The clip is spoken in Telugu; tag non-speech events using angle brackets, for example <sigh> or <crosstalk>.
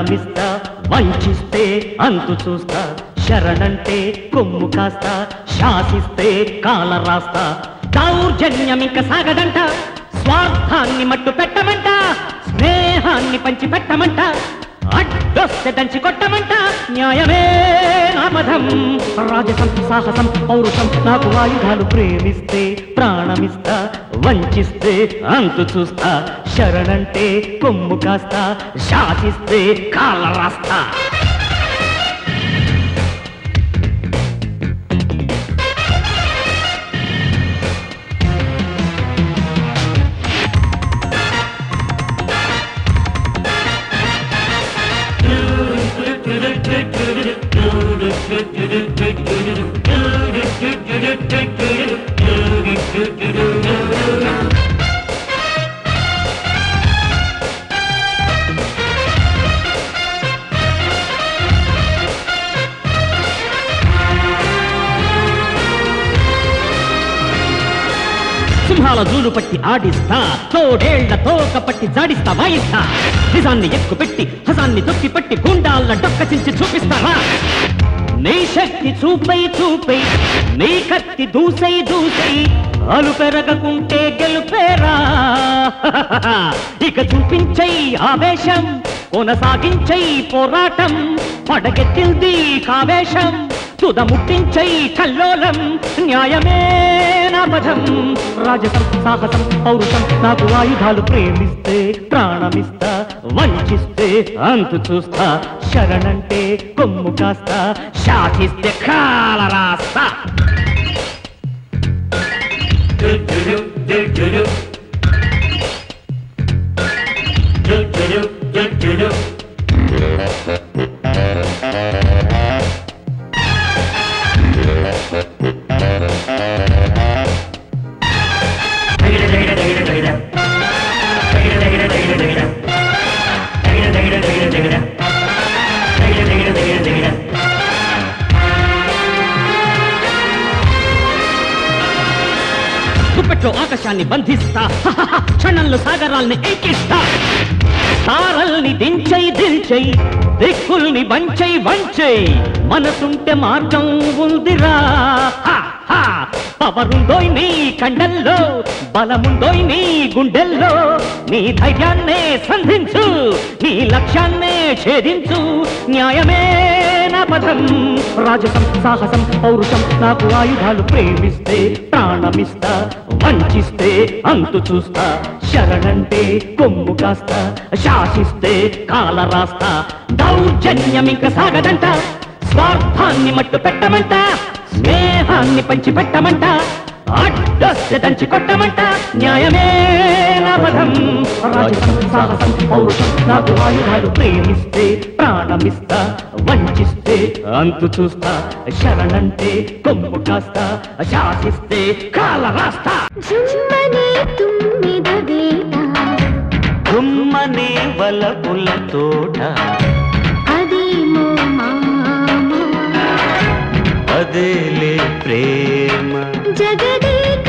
వంచిస్తే అంతు చూస్తా శరణంటే కొమ్ము కాస్తా శాసిస్తే కాల రాస్తా. దౌర్జన్యం ఇంక సాగదంట స్వార్థాన్ని మట్టు పెట్టమంట స్నేహాన్ని పంచి పెట్టమంట అడ్డొస్తే దంచి కొట్టమంట న్యాయమే నామధం రాజసం సాహసం పౌరుషం నాకు ఆయుధాలు ప్రేమిస్తే ప్రాణమిస్తా వంచిస్తే అంతు చూస్తా శరణంటే కొమ్ము కాస్తా శాసిస్తే కాళ్ళ రాస్తా సింహాల జూలు పట్టి ఆడిస్తా తోడేళ్ళ తోక పట్టి జాడిస్తా వాయిస్తా. నిజాన్ని ఎక్కుపెట్టి హజాన్ని తొక్కి పట్టి గుండాల డొక్క చించి చూపిస్తారా? నీ శక్తి చూపై చూపై నీ కత్తి దూసై దూసై అలు పెరగకుంటే గెలుపేరా? <laughs> ఇక చూపించై ఆవేశం కొనసాగించై పోరాటం పడగెత్తింది కావేశం తుద ముట్టించై కల్లోలం న్యాయమే నాపథం. రాజసం సాహసం పౌరుషం నాకు ఆయుధాలు ప్రేమిస్తే ప్రాణమిస్తా వంచిస్తే అంతు చూస్తా శరణంటే కొమ్ము కాస్తా శాసిస్తే కాల రాస్తా గుప్పెట్లో ఆకాశాన్ని బంధిస్తా. <laughs> క్షణంలో సాగరాల్ని ఎక్కిస్తా తారల్ని దించై దించై దిక్కుల్ని వంచై వంచై మనసుంటే మార్గం ఉందిరా. హ, పవరుందోయ్ నీ కండల్లో బలముందోయ్ నీ గుండెల్లో నీ ధైర్యాన్నే సంధించు నీ లక్ష్యాన్నే ఛేదించు న్యాయమే నా రాజసం సాహసం పౌరుషం నాకు ఆయుధాలు ప్రేమిస్తే ప్రాణమిస్తా వంచిస్తే అంతు చూస్తా శరణంటే కొమ్ము కాస్తా శాసిస్తే కాల రాస్తా దౌర్జన్యం ఇంక సాగదంట స్వార్థాన్ని మట్టు పెట్టమంట స్నేహాన్ని పంచి పెట్టమంట దంచి కొట్టమంట న్యాయమే నాపథం రాజసం సాహసం పౌరుషం నాకు ఆయుధాలు ప్రేమిస్తే ప్రాణమిస్తా వంచిస్తే అంతు చూస్తా శరణంటే కొమ్ము కాస్తా శాసిస్తే కాల రాస్తా. జుమ్మనే గుమ్మనే వలపుల తోట. అదేలే ప్రేమ. జగదేక